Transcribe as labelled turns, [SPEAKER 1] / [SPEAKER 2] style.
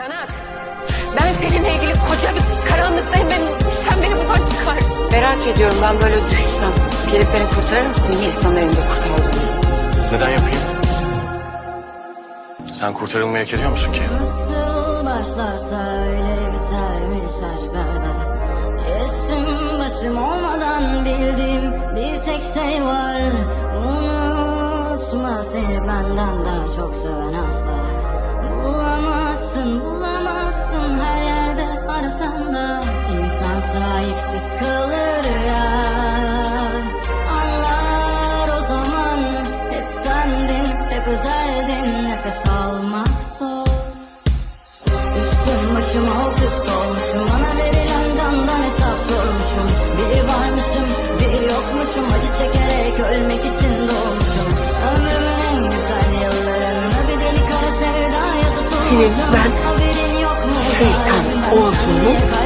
[SPEAKER 1] Kanat. Ben seninle ilgili koca bir karanlıktayım. Ben, sen beni buradan çıkar.
[SPEAKER 2] Merak ediyorum ben böyle düşsem. Gelip beni kurtarır mısın? Nisan'ın elinde kurtardım.
[SPEAKER 3] Neden yapayım? Sen kurtarılmayı hak ediyor musun ki?
[SPEAKER 4] Nasıl başlarsa öyle bitermiş aşklarda Yaşım başım olmadan bildiğim bir tek şey var Unutma seni benden daha çok seven asla Başım alt üst olmuşum Bana verilen candan hesap sormuşum. Bir varmışım bir yokmuşum. Acı çekerek ölmek için doğmuşum. Ömrümün en güzel yıllarında Bir deli kara sevdaya tutulmuşum
[SPEAKER 2] Senin ben şeytan olduğumu